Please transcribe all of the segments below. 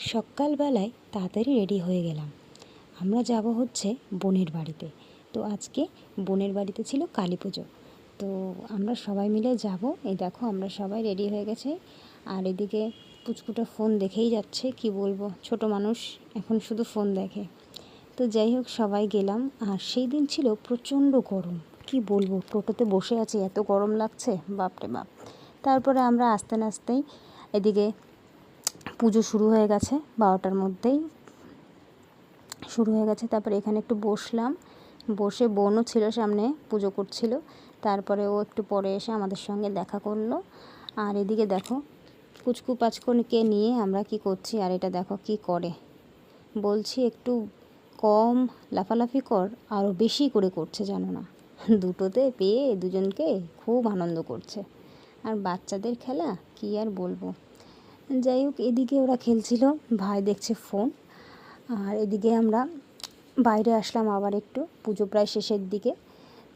সকালবেলায় তাড়াতাড়ি রেডি হয়ে গেলাম। আমরা যাব হচ্ছে বোনের বাড়িতে। তো আজকে বোনের বাড়িতে ছিল কালী পুজো। তো আমরা সবাই মিলে যাব। এই দেখো, আমরা সবাই রেডি হয়ে গেছে। আর এদিকে পুচকুটা ফোন দেখেই যাচ্ছে। কি বলব, ছোট মানুষ, এখন শুধু ফোন দেখে। তো যাই হোক, সবাই গেলাম। আর সেই দিন ছিল প্রচণ্ড গরম। কি বলব, টোটোতে বসে আছি, এত গরম লাগছে, বাপরে বাপ। তারপরে আমরা আস্তে আস্তেই এদিকে পুজো শুরু হয়ে গেছে, বারোটার মধ্যেই শুরু হয়ে গেছে। তারপরে এখানে একটু বসলাম, বসে বোনও ছিল সামনে পুজো করছিল। তারপরে ও একটু পরে এসে আমাদের সঙ্গে দেখা করল। আর এদিকে দেখো কুচকু পাচকুনিকে নিয়ে আমরা কি করছি, আর এটা দেখো কি করে। বলছি, একটু কম লাফালাফি কর আরও বেশি করে করছে জানো না। দুটোতে পেয়ে দুজনকে খুব আনন্দ করছে। আর বাচ্চাদের খেলা কি আর বলব? যাই হোক, এদিকে ওরা খেলছিল, ভাই দেখছে ফোন, আর এদিকে আমরা বাইরে আসলাম আবার একটু, পুজো প্রায় শেষের দিকে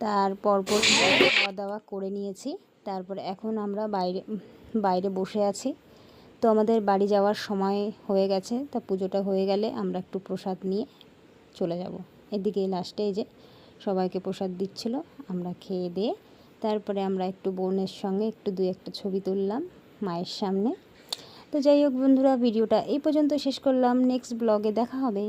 তারপর খাওয়া দাওয়া করে নিয়েছি, তারপর এখন আমরা বাইরে বাইরে বসে আছি। তো আমাদের বাড়ি যাওয়ার সময় হয়ে গেছে, তা পুজোটা হয়ে গেলে আমরা একটু প্রসাদ নিয়ে চলে যাব। এদিকে লাস্টে যে সবাইকে প্রসাদ দিচ্ছিল, আমরা খেয়ে দিয়ে, তারপরে আমরা একটু বোনের সঙ্গে একটু দুই একটা ছবি তুললাম মায়ের সামনে। তো যাই হোক বন্ধুরা ভিডিওটা এই পর্যন্ত শেষ করলাম। নেক্সট ব্লগে দেখা হবে।